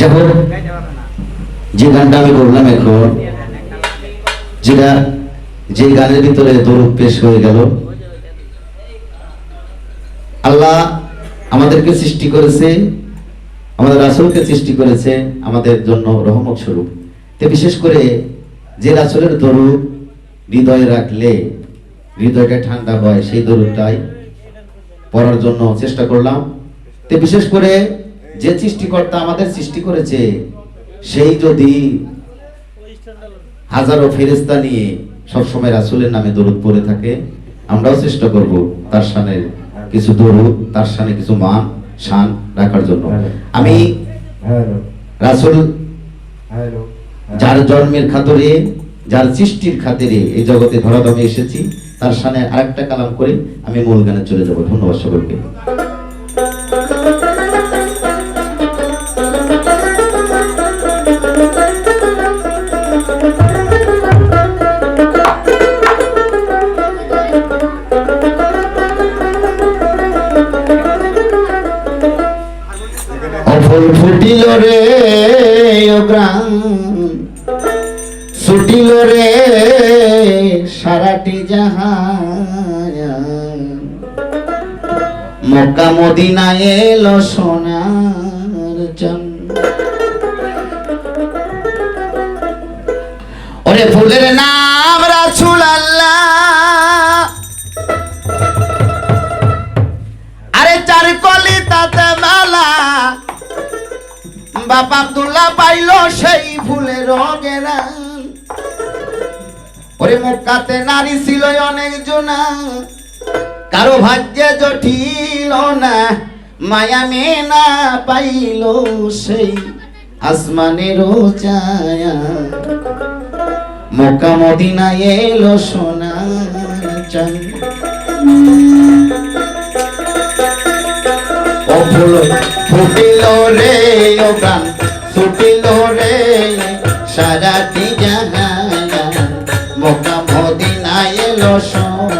যখন যে গানটা আমি করলাম এখন, যেটা, যে গানের ভিতরে দরুদ পেশ হয়ে গেল, আল্লাহ আমাদেরকে সৃষ্টি করেছে, আমাদের রাসূলকে সৃষ্টি করেছে আমাদের জন্য রহমত স্বরূপ। তো বিশেষ করে যে রাসূলের দরুদ হৃদয়ে রাখলে, হৃদয়টা ঠান্ডা হয়, সেই দরুদটাই পড়ার জন্য চেষ্টা করলাম। তো বিশেষ করে যে সৃষ্টিকর্তা আমাদের সৃষ্টি করেছে সেই যদি হাজারো ফেরেস্তা নিয়ে সবসময় রাসূলের নামে দরুদ পড়ে থাকে আমরাও চেষ্টা করব তার শানের কিছু দরুদ তার শানে কিছু মান শান রাখার জন্য। আমি হ্যালো রাসূল যার জন্মের খাতরে যার সৃষ্টির খাতিরে এই জগতে ধরাধামে এসেছি তার সামনে আরেকটা কালাম করে আমি মূল গানে চলে যাব। ধন্যবাদ সকলকে। অফল ফুটিল রে গ্রাম। ছুটিল রে, সারাটি জাহান মক্কা মদিনা এলো সোনার চান। ওরে ফুলের নাম রাসূল আল্লাহ আরে চার কলি বাপ আব্দুল্লাহ পাইলো সেই ফুলের রঙেরা ওরে মক্কাতে নারী ছিল অনেক জনা। কারও ভাগ্যে জটিল না মায়া মেনা পাইল সেই আসমানের ছায়া মক্কা মদিনা এলো সোনার চান ফুল ফুটিল রে গান ফুটিল রে সারাটি জাহান মোকা মদিনায় এলো সোনার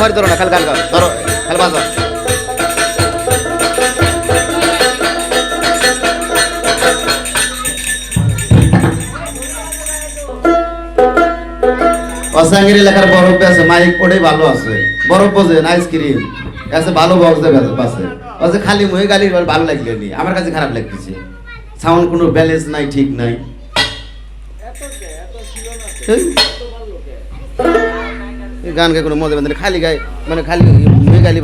ধর ধরো না খালি গান গাও ধরো খালি বাজাও অসাঙ্গির এলাকার বরফ আছে মাইক পড়ে ভালো আছে। বরফ বোঝেন আইসক্রিম? আছে ভালো বক্স দেবে আছে আছে খালি মুহে গালি ভালো লাগলে নি। আমার কাছে খারাপ লাগতেছে। সাউন্ড কোনো ব্যালেন্স নাই ঠিক নাই। গান গায়ে কোনো মজা বেঁধে খালি গায়ে মানে খালি মুহে গালি